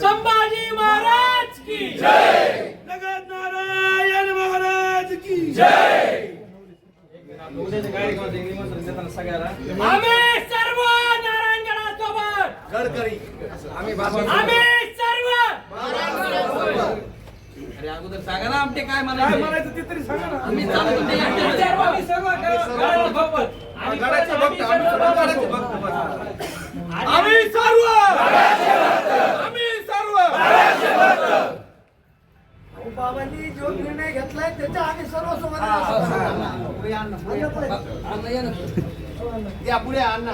संभाजी महाराज की जय। जगत नारायण महाराज की जय। आम्ही सर्व नारायणगणासोबत गडकरी आम्ही आम्ही सर्व अरे अगोदर सांगा ना आमटे काय काय म्हणायचं ते तरी सांगा ना. आम्ही चालत आम्ही सर्व सर्व पुढे अण्णा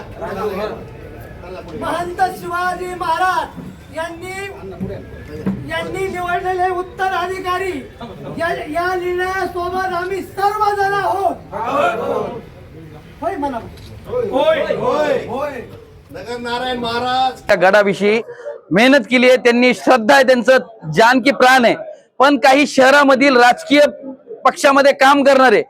महंत शिवाजी महाराज यांनी यांनी निवडलेले उत्तराधिकारी या या निर्णयासोबत आम्ही सर्वजण आहोत. होय म्हणा नगर नारायण महाराज. त्या गडाविषयी मेहनत केली आहे त्यांनी श्रद्धा आहे त्यांचं जान की प्राण आहे. पण काही शहरामधील राजकीय पक्षामध्ये काम करणारे.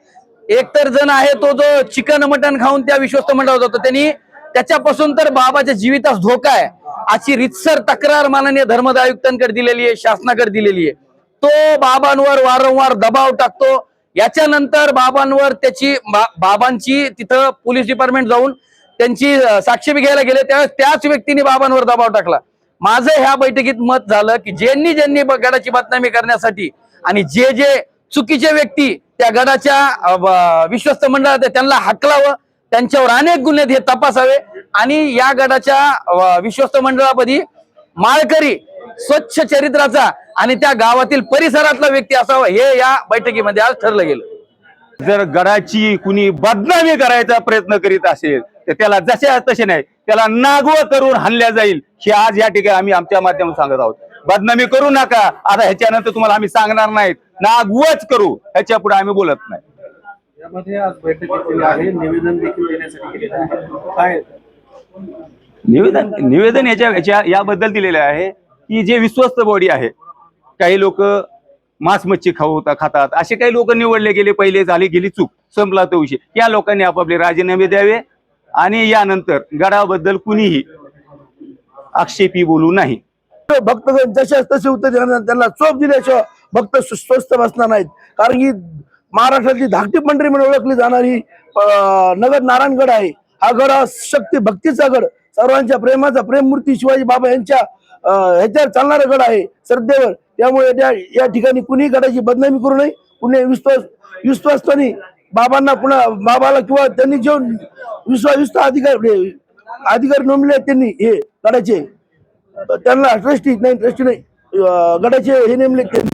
एकतर जण आहे तो जो चिकन मटन खाऊन त्या विश्वस्त मंडळात होता त्यांनी त्याच्यापासून तर बाबाच्या जीवितास धोका आहे. अशी रितसर तक्रार माननीय धर्मदा आयुक्तांकडे दिलेली आहे शासनाकडे दिलेली आहे. तो बाबांवर वारंवार दबाव टाकतो. याच्यानंतर बाबांवर त्याची बा- बाबांची तिथं पोलीस डिपार्टमेंट जाऊन त्यांची साक्षी घ्यायला गेले. त्यावेळेस त्याच व्यक्तीने बाबांवर दबाव टाकला. माझं ह्या बैठकीत मत झालं की ज्यांनी ज्यांनी गडाची बदनामी करण्यासाठी आणि जे जे चुकीचे व्यक्ती त्या गडाच्या विश्वस्त मंडळात त्यांना हाकलावं त्यांच्यावर अनेक गुन्हे हे तपासावे आणि या गडाच्या विश्वस्त मंडळापदी माळकरी स्वच्छ चरित्राचा आणि त्या गावातील परिसरातला व्यक्ती असावा हे या बैठकीमध्ये आज ठरलं गेलं. जर गडाची कुणी बदनामी करायचा प्रयत्न करीत असेल तर त्याला जसे तसे नाही त्याला नागव करून हल्ल्या जाईल हे आज या ठिकाणी आम्ही आमच्या माध्यमातून सांगत आहोत. बदनामी करू नका आता ह्याच्यानंतर तुम्हाला आम्ही सांगणार नाहीत. नागवच करू ह्याच्या पुढे आम्ही बोलत नाही. यामध्ये आज बैठक घेतलेली आहे. निवेदन देखील देण्यासाठी केलेलं आहे. काय? निवेदन निवेदन याच्या याच्या याबद्दल दिलेले आहे की जे विश्वस्त बॉडी आहे काही लोक मांस मच्छी खाऊ खातात. असे काही लोक निवडले गेले पहिले झाली गेली चूक संपला तो विषय. या लोकांनी आपापले राजीनामे द्यावे आणि यानंतर गडाबद्दल कुणीही आक्षेपी बोलू नाही. भक्त जसे तसे उत्तर देणार त्यांना चोप दिल्याशिवाय भक्त सुस्वस्थ बसणार नाहीत. कारण की महाराष्ट्रातली धाकटी पंढरी म्हणून ओळखली जाणारी नगर नारायणगड आहे. हा गड हा शक्ती भक्तीचा गड. सर्वांच्या प्रेमाचा प्रेममूर्ती शिवाजी बाबा यांच्या ह्याच्यावर चालणारा गड आहे श्रद्धेवर. त्यामुळे त्या या ठिकाणी कुणी गडाची बदनामी करू नये. कुणी विश्वास विश्वासाने बाबांना पुन्हा बाबाला किंवा त्यांनी जे विश्वास विश्वास अधिकारी अधिकारी नोंदले त्यांनी हे गडाचे त्यांना ट्रस्टी नाही ट्रस्टी नाही. गडाचे हे नेमले त्यांनी